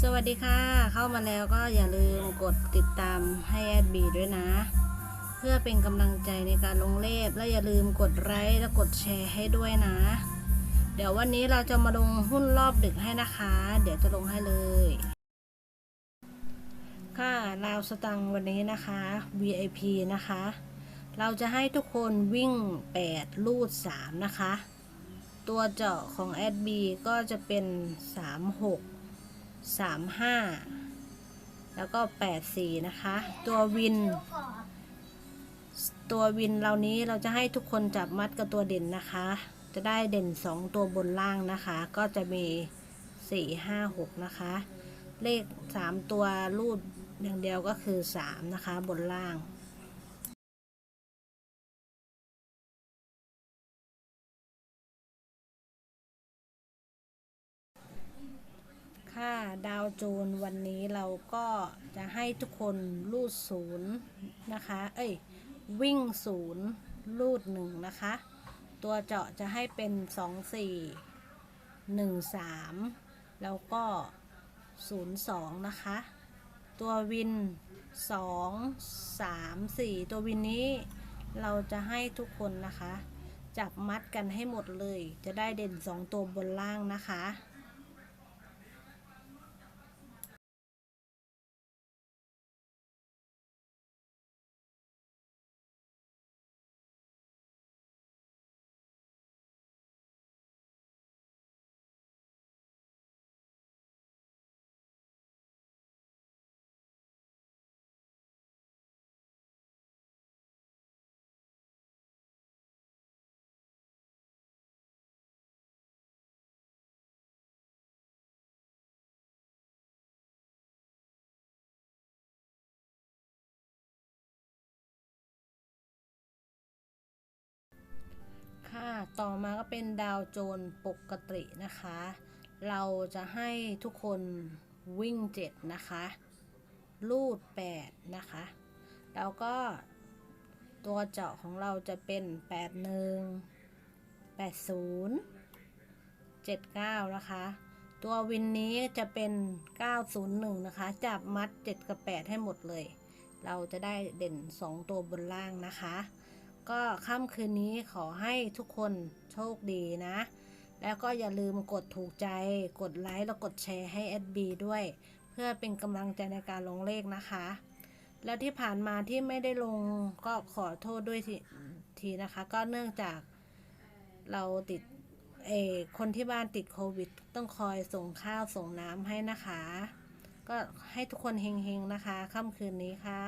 สวัสดีค่ะ เข้ามาแล้วก็อย่าลืมกดติดตามให้แอดบีด้วยนะ เพื่อเป็นกำลังใจในการลงเลขและอย่าลืมกดไลค์และกดแชร์ให้ด้วยนะ เดี๋ยววันนี้เราจะมาลงหุ้นรอบดึกให้นะคะ เดี๋ยวจะลงให้เลย ค่ะราวสตังวันนี้นะคะ VIP นะคะ เราจะให้ทุกคนวิ่ง 8 ลูด 3 นะคะ ตัวเจาะของแอดบีก็จะเป็น 36 35 แล้วก็ 84 นะคะ ตัววิน ตัววินเหล่านี้เราจะให้ทุกคนจับมัดกับตัวเด่นนะคะ จะได้เด่น 2 ตัวบนล่างนะคะ ก็จะมี 4 5 6 นะคะ เลข 3 ตัวรูดอย่างเดียวก็คือ 3 นะคะ บนล่าง่าดาวโจนวันนี้เราก็จะให้ทุกคนรูดศูนย์นะคะ เอ้ย วิ่งศูนย์รูดหนึ่งนะคะ ตัวเจาะจะให้เป็นสองสี่หนึ่งสามแล้วก็ศูนย์สองนะคะ ตัววินสองสามสี่ตัววินนี้เราจะให้ทุกคนนะคะ จับมัดกันให้หมดเลย จะได้เด่นสองตัวบนล่างนะคะ ต่อมาก็เป็นดาวโจนปกตินะคะ เราจะให้ทุกคนวิ่ง 7 นะคะลูด 8 นะคะ แล้วก็ตัวเจาะของเราจะเป็น 81 80 79 นะคะ ตัววินนี้จะเป็น 901 นะคะ จับมัด 7 กับ 8 ให้หมดเลย เราจะได้เด่น 2 ตัวบนล่างนะคะ ก็ค่ำคืนนี้ขอให้ทุกคนโชคดีนะ แล้วก็อย่าลืมกดถูกใจ กดไลค์แล้วกดแชร์ให้แอดบีด้วย เพื่อเป็นกำลังใจในการลงเลขนะคะ แล้วที่ผ่านมาที่ไม่ได้ลงก็ขอโทษด้วยทีทีนะคะ ก็เนื่องจากเราติดเออคนที่บ้านติดโควิด ต้องคอยส่งข้าวส่งน้ำให้นะคะ ก็ให้ทุกคนเฮงๆนะคะค่ำคืนนี้ค่ะ